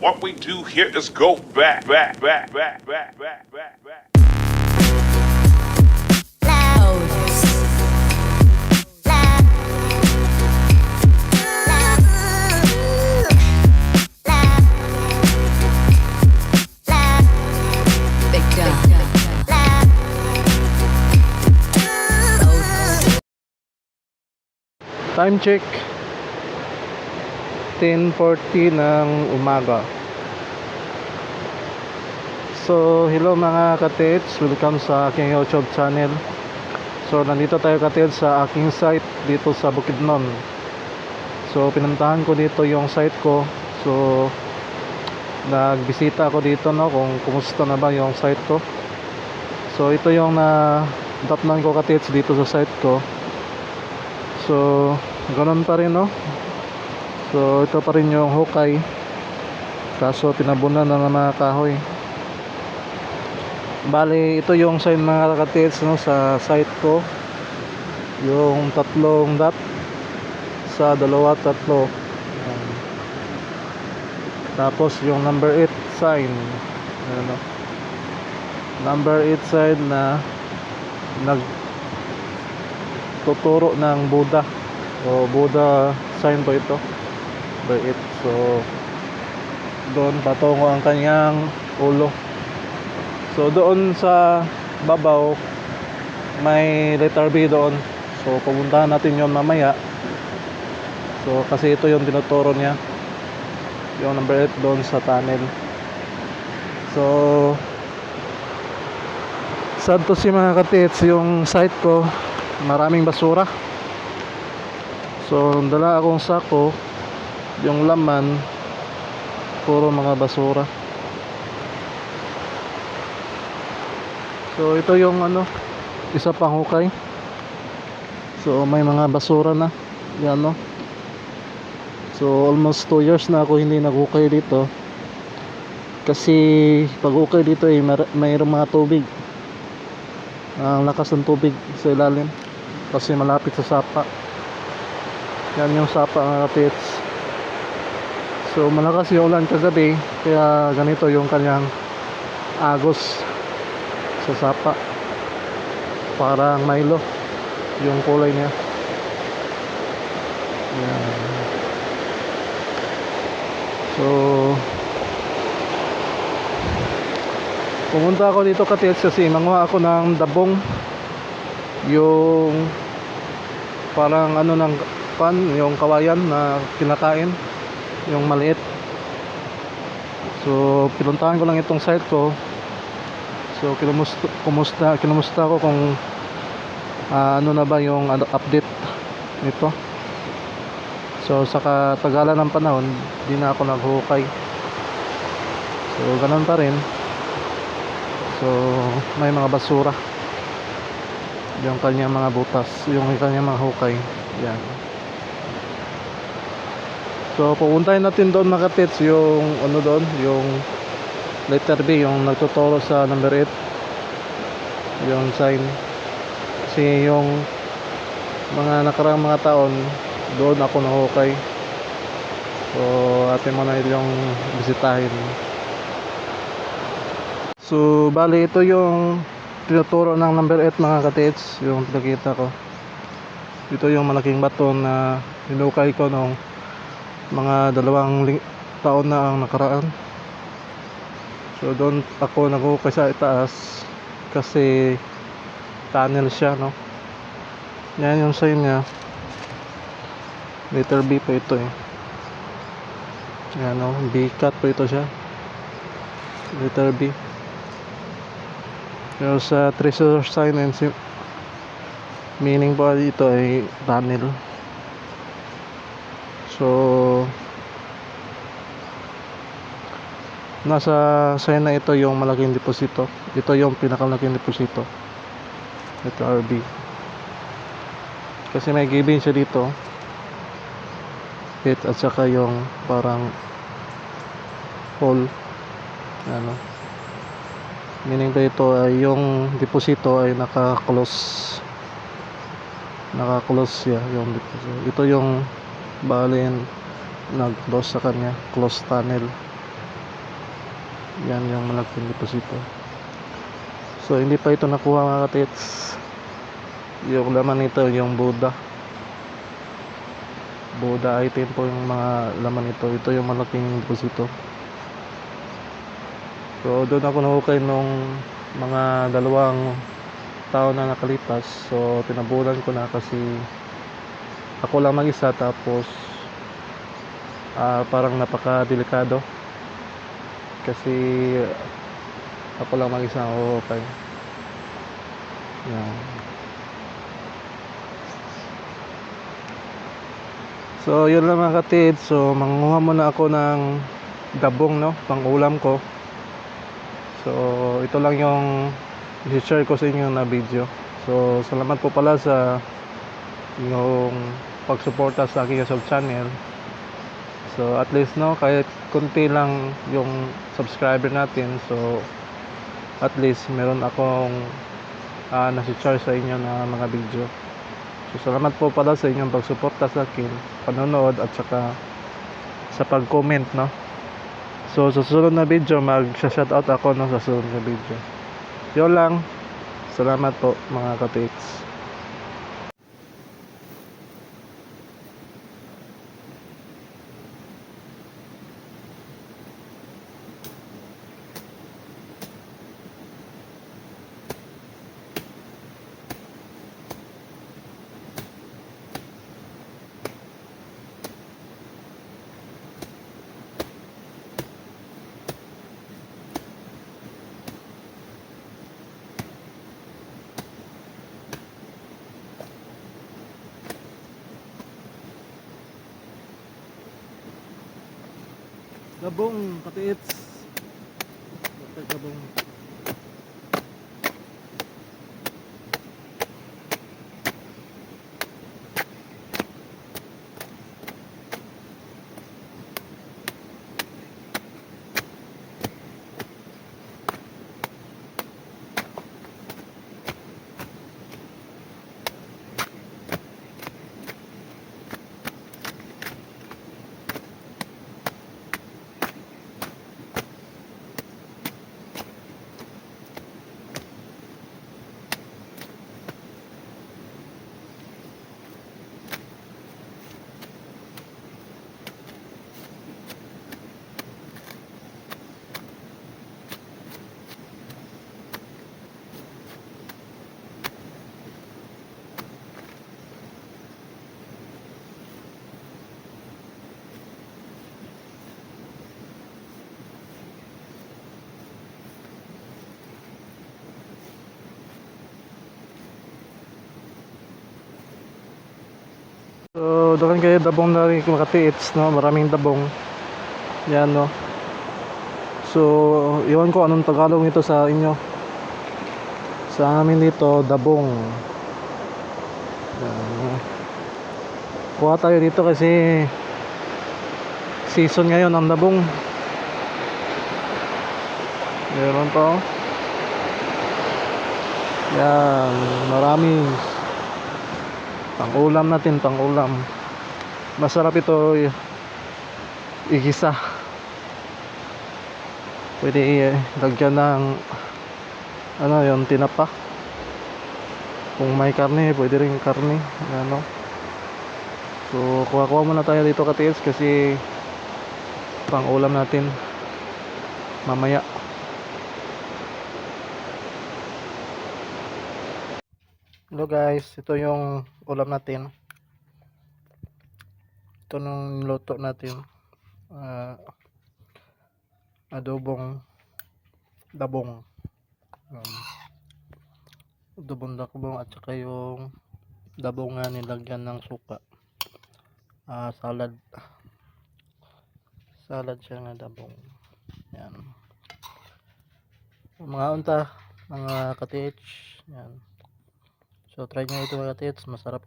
What we do here is go back, back, back, back, back, back, back, back. Time check 10.40 ng umaga. So, hello mga katits Welcome sa aking YouTube channel. So, nandito tayo katits sa aking site dito sa Bukidnon. So, pinuntahan ko dito yung site ko. So, nagbisita ako dito no kung kumusta na ba yung site ko. So, ito yung na datnan ko katits dito sa site ko. So, ganun pa rin, no? So, ito pa rin yung hukay. Kaso, tinabunan na ng mga kahoy. Bali, ito yung sign mga kakatits, no? Sa site ko. Yung tatlong dot. Sa dalawa, tatlo. Tapos, yung number 8 sign. Ayan, no? Number 8 sign na nag tuturo ng Buddha o Buddha sign po ito by it so doon patungo ang kanyang ulo. So doon sa babaw may letter B doon. So pupuntahan natin yon mamaya. So kasi ito yung tinuturo niya. Yung number 8 doon sa tunnel. So sad to si mga katits yung site ko maraming basura. So dala akong sako yung laman puro mga basura. So ito yung ano isa pang hukay. So may mga basura na. Yan no? So almost 2 years na ako hindi naghukay dito. Kasi pag hukay dito eh, mayroong mga tubig. Ang lakas ng tubig sa ilalim. Kasi malapit sa sapa. Yan yung sapa mga kapits so malakas yung ulan kagabi kaya ganito yung kanyang agos sa sapa parang Milo yung kulay niya. Yan so pumunta ako dito katits kasi manguha ako ng dabong yung parang ano ng pan yung kawayan na kinakain yung maliit so pinuntahan ko lang itong site ko so kinumusta kumusta kinumusta ko kung ah, ano na ba yung ano, update nito so sa katagalan ng panahon di na ako naghukay so ganun pa rin So, may mga basura. Yung kanyang mga butas, yung kanyang mga hukay. Yan. So, pupuntahin natin doon mga tits yung ano doon, yung letter B, yung nagtuturo sa number 8. Yung sign. Kasi yung mga nakarang mga taon, doon ako nahukay. So, atin mo na yung bisitahin. So, bali ito yung tinuturo ng number 8 mga katits, yung pinakita ko. Ito yung malaking bato na hinukay ko nung mga dalawang taon na ang nakaraan. So, doon ako naghukay sa itaas kasi tunnel siya, no? Yan yung sign niya. Letter B pa ito eh. Yan, no? B-cut pa ito siya. Letter B. Pero sa treasure sign and meaning po dito ay tunnel. So nasa sign na ito yung malaking deposito. Ito yung pinakamalaking deposito. Ito RB. Kasi may giving siya dito. Pit at saka yung parang hole. Ano meaning ba ito ay yung deposito ay naka-close naka-close siya yung deposito ito yung balin nag-close sa kanya close tunnel Yan yung malaking deposito. So hindi pa ito nakuha mga katits. Yung laman nito yung Buddha. Buddha item po yung mga laman nito. Ito yung malaking deposito. So doon ako nahukay nung mga dalawang taon na nakalipas. So tinabulan ko na kasi ako lang mag-isa tapos ah, parang napaka-delikado. Kasi ako lang mag-isa ang huhukay. Yan. So yun lang mga katid. So manguha muna ako ng dabong no, pang ulam ko. So, ito lang yung i-share ko sa inyo na video. So, salamat po pala sa yung pagsuporta sa aking YouTube channel. So, at least no, kahit konti lang yung subscriber natin. So, at least meron akong uh, nasi-share sa inyo na mga video. So, salamat po pala sa inyong pagsuporta sa akin, panonood at saka sa pag-comment, no? So, sa susunod na video, mag-shoutout ako no, sa susunod na video. Yun lang. Salamat po, mga katits. Gabong, katits. Gabong. So, doon kayo dabong na rin mga katiits, no? Maraming dabong. Yan, no? So, iwan ko anong Tagalog nito sa inyo. Sa amin dito, dabong. Yan. Kuha tayo dito kasi season ngayon ang dabong. Meron pa, oh. Yan, marami pang ulam natin pang ulam masarap ito i- igisa. Pwede i- lagyan ng ano yung tinapa. Kung may karne pwede rin karne ano. So kuha kuha muna tayo dito katiis kasi pang ulam natin mamaya Hello guys, ito yung ulam natin. Ito nung niluto natin. Ah, adobong dabong. Um, adobong dabong at saka yung dabong nga nilagyan ng suka. Ah, salad. Salad siya nga dabong. Yan. Mga unta, mga katich. Yan. So try nyo ito mga tits, masarap.